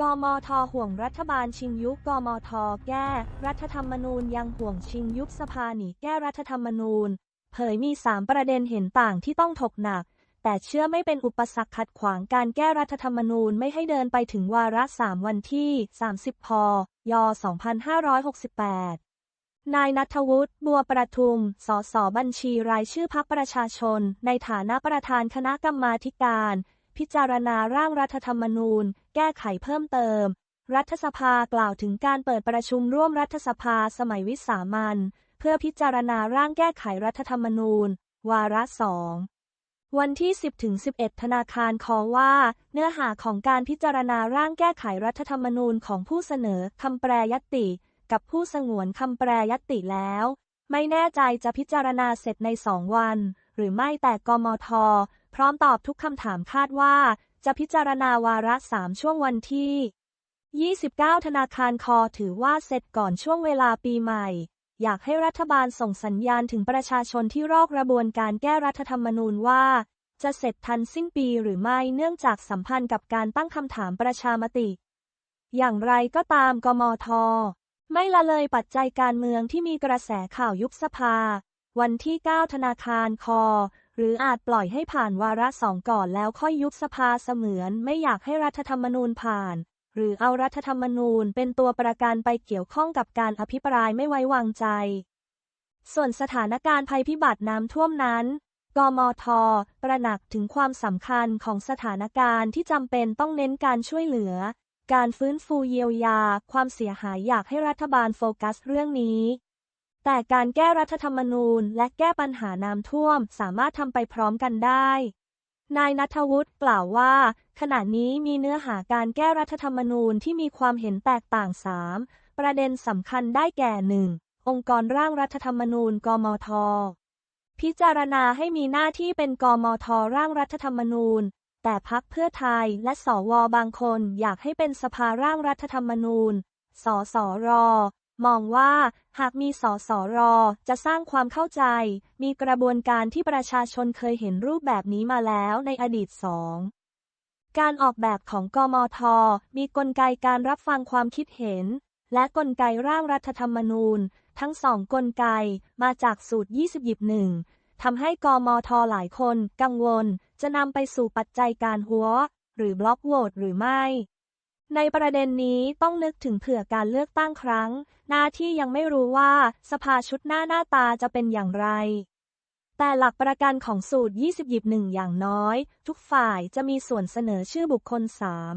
กมทห่วงรัฐบาลชิงยุบกมทแก้ รัฐธรรมนูญยังห่วงชิงยุบสภาหนีแก้รัฐธรรมนูญ เผยมี3ประเด็นเห็นต่างที่ต้องถกหนัก แต่เชื่อไม่เป็นอุปสรรคขัดขวางการแก้รัฐธรรมนูญไม่ให้เดินไปถึงวาระ3วันที่ 30 พย 2568 นายนัทวุฒิบัวประทุม สสบัญชีรายชื่อพักประชาชน ในฐานะประธานคณะกรรมาธิการ พิจารณาร่างรัฐธรรมนูญ แก้ไขเพิ่มเติม รัฐสภากล่าวถึงการเปิดประชุมร่วมรัฐสภาสมัยวิสามันเพื่อพิจารณาร่างแก้ไขรัฐธรรมนูญ วาระสองวันที่ 10-11 ธนาคารขอว่า เนื้อหาของการพิจารณาร่างแก้ไขรัฐธรรมนูญของผู้เสนอคำแปรยติ กับผู้สงวนคำแปรยติแล้ว ไม่แน่ใจจะพิจารณาเสร็จในสองวัน หรือไม่แต่กมท พร้อมตอบทุกคำถามคาดว่า จะพิจารณาวาระสามช่วงวันที่ 29 ธนาคารคอถือว่าเสร็จก่อนช่วงเวลาปีใหม่ อยากให้รัฐบาลส่งสัญญาณถึงประชาชนที่รอกระบวนการแก้รัฐธรรมนูญว่า จะเสร็จทันสิ้นปีหรือไม่เนื่องจากสัมพันธ์กับการตั้งคำถามประชามติ อย่างไรก็ตามกมท ไม่ละเลยปัจจัยการเมืองที่มีกระแสข่าวยุบสภา วันที่ 9 ธนาคารคอ หรืออาจปล่อยให้ผ่านวาระสองก่อนแล้วค่อยยุบสภาเสมือนไม่อยากให้รัฐธรรมนูญผ่าน หรือเอารัฐธรรมนูญเป็นตัวประกันไปเกี่ยวข้องกับการอภิปรายไม่ไว้วางใจ ส่วนสถานการณ์ภัยพิบัติน้ำท่วมนั้น กมทตระหนักถึงความสำคัญของสถานการณ์ที่จำเป็นต้องเน้นการช่วยเหลือ การฟื้นฟูเยียวยา ความเสียหายอยากให้รัฐบาลโฟกัสเรื่องนี้ แต่การแก้รัฐธรรมนูญและแก้ปัญหาน้ำท่วมสามารถทำไปพร้อมกันได้ นายนัทวุฒิกล่าวว่า ขณะนี้มีเนื้อหาการแก้รัฐธรรมนูญที่มีความเห็นแตกต่างสามประเด็นสำคัญได้แก่หนึ่งองค์กรร่างรัฐธรรมนูญ กมท พิจารณาให้มีหน้าที่เป็นกมท ร่างรัฐธรรมนูญ แต่พักเพื่อไทยและสวบางคนอยากให้เป็นสภาร่างรัฐธรรมนูญสสร มองว่าหากมีสสร จะสร้างความเข้าใจ มีกระบวนการที่ประชาชนเคยเห็นรูปแบบนี้มาแล้วในอดีตสองการออกแบบของกมท มีกลไกการรับฟังความคิดเห็น และกลไกร่างรัฐธรรมนูญ ทั้งสองกลไกมาจากสูตร 20 หยิบหนึ่งทำให้กมทหลายคนกังวล จะนำไปสู่ปัจจัยการหัว หรือบล็อกโหวตหรือไม่ ในประเด็นนี้ต้องนึกถึงเผื่อการเลือกตั้งครั้ง หน้าที่ยังไม่รู้ว่าสภาชุดหน้าหน้าตาจะเป็นอย่างไร แต่หลักประกันของสูตร 20 หยิบหนึ่งอย่างน้อย ทุกฝ่ายจะมีส่วนเสนอชื่อบุคคลสาม